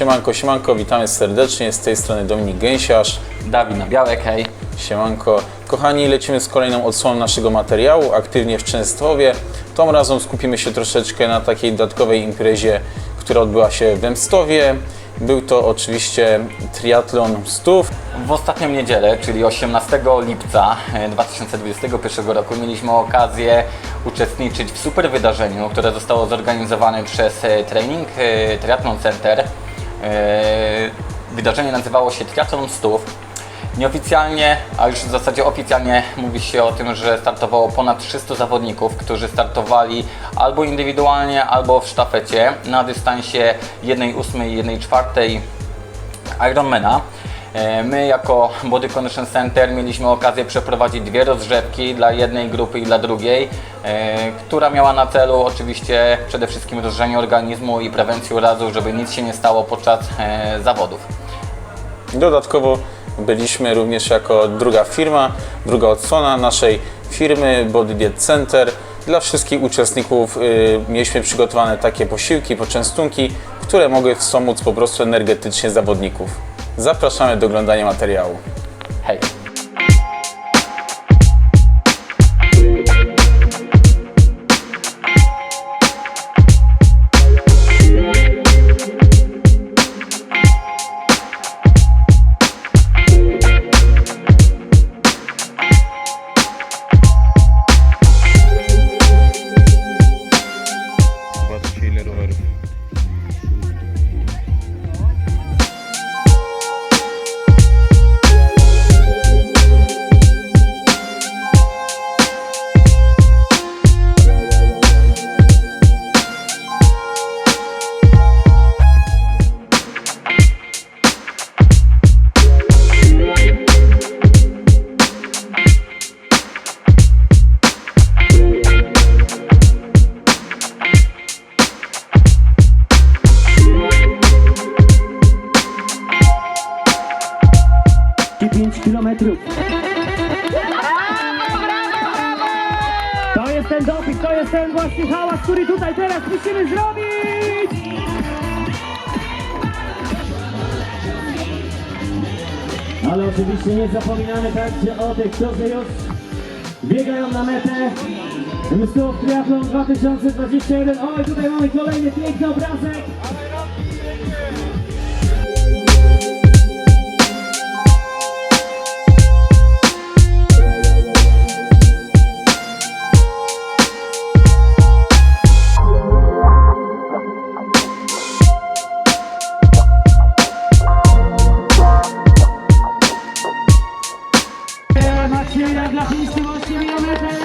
Siemanko, siemanko, witamy serdecznie, z tej strony Dominik Gęsiarz. Dawid na Białek, hej. Siemanko. Kochani, lecimy z kolejną odsłoną naszego materiału, aktywnie w Częstochowie. Tą razem skupimy się troszeczkę na takiej dodatkowej imprezie, która odbyła się w Dębstowie. Był to oczywiście triatlon stów. W ostatnią niedzielę, czyli 18 lipca e, 2021 roku, mieliśmy okazję uczestniczyć w super wydarzeniu, które zostało zorganizowane przez e, Training e, Triathlon Center. E, Wydarzenie nazywało się Triathlon Stów. Nieoficjalnie, a już w zasadzie oficjalnie mówi się o tym, że startowało ponad 300 zawodników, którzy startowali albo indywidualnie, albo w sztafecie na dystansie 1,8 i 1,4 Ironmana. E, My jako Body Condition Center mieliśmy okazję przeprowadzić dwie rozgrzewki dla jednej grupy i dla drugiej, e, która miała na celu oczywiście przede wszystkim rozgrzanie organizmu i prewencję urazów, żeby nic się nie stało podczas e, zawodów. Dodatkowo byliśmy również jako druga firma, druga odsłona naszej firmy Body Diet Center. Dla wszystkich uczestników y, mieliśmy przygotowane takie posiłki, poczęstunki, które mogły wspomóc po prostu energetycznie zawodników. Zapraszamy do oglądania materiału. Hej! 5 kilometrów. To jest ten doping, to jest ten właśnie hałas, który tutaj teraz musimy zrobić! Ale oczywiście nie zapominamy także o tych, którzy już biegają na metę. Mnóstwo Triathlon 2021. Oj, tutaj mamy kolejny piękny obrazek. Shibir Shibir